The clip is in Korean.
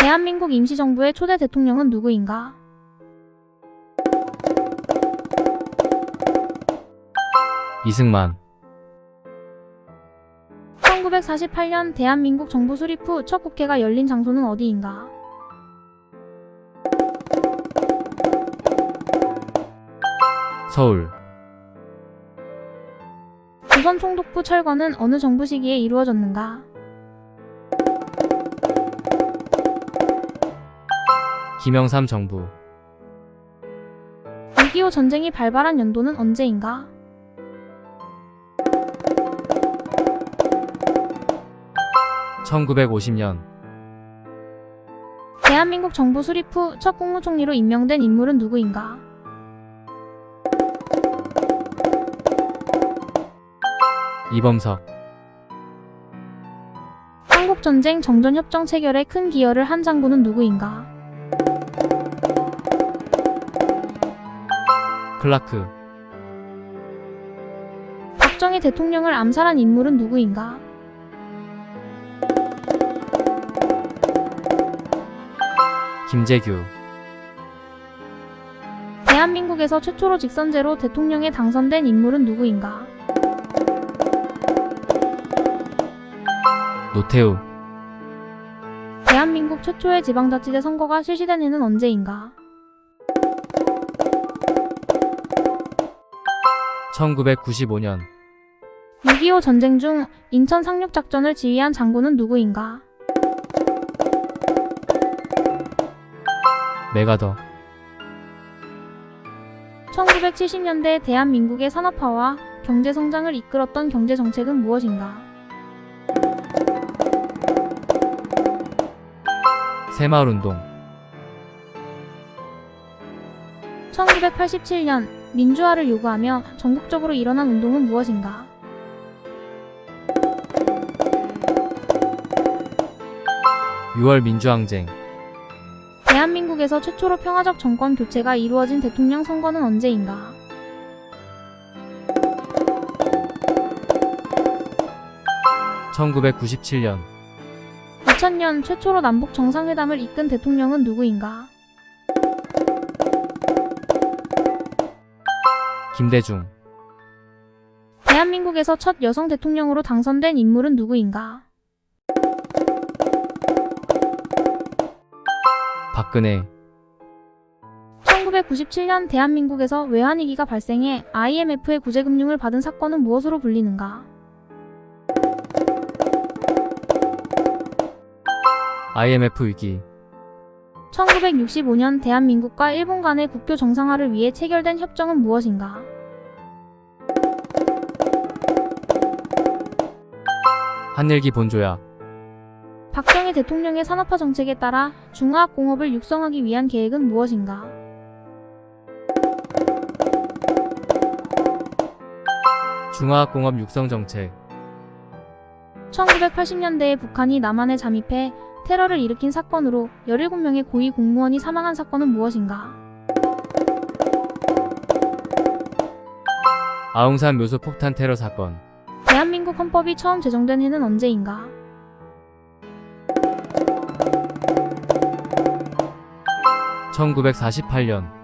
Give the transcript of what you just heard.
대한민국 임시정부의 초대 대통령은 누구인가? 이승만, 1948년 대한민국 정부 수립 후 첫 국회가 열린 장소는 어디인가? 서울, 조선 총독부 철거는 어느 정부 시기에 이루어졌는가? 김영삼 정부, 6.25 전쟁이 발발한 연도는 언제인가? (1950년) 대한민국 정부 수립 후 첫 국무총리로 임명된 인물은 누구인가? 이범석, 한국전쟁 정전협정 체결에 큰 기여를 한 장군은 누구인가? 클라크, 박정희 대통령을 암살한 인물은 누구인가? 김재규, 대한민국에서 최초로 직선제로 대통령에 당선된 인물은 누구인가? 노태우, 대한민국 최초의 지방자치제 선거가 실시된 해는 언제인가? 1995년 6.25 전쟁 중 인천 상륙작전을 지휘한 장군은 누구인가? 메가더, 1970년대 대한민국의 산업화와 경제 성장을 이끌었던 경제 정책은 무엇인가? 새마을운동, 1987년 민주화를 요구하며 전국적으로 일어난 운동은 무엇인가? 유월 민주항쟁, 대한민국에서 최초로 평화적 정권 교체가 이루어진 대통령 선거는 언제인가? (1997년) 2000년 최초로 남북 정상회담을 이끈 대통령은 누구인가? 김대중, 대한민국에서 첫 여성 대통령으로 당선된 인물은 누구인가? 박근혜, 1997년 대한민국에서 외환위기가 발생해 IMF의 구제금융을 받은 사건은 무엇으로 불리는가? IMF 위기, 1965년 대한민국과 일본 간의 국교 정상화를 위해 체결된 협정은 무엇인가? 한일기 본조약, 박정희 대통령의 산업화 정책에 따라 중화학공업을 육성하기 위한 계획은 무엇인가? 중화학공업 육성 정책, 1980년대에 북한이 남한에 잠입해 테러를 일으킨 사건으로 17명의 고위 공무원이 사망한 사건은 무엇인가? 아웅산 묘소 폭탄 테러 사건, 대한민국 헌법이 처음 제정된 해는 언제인가? (1948년)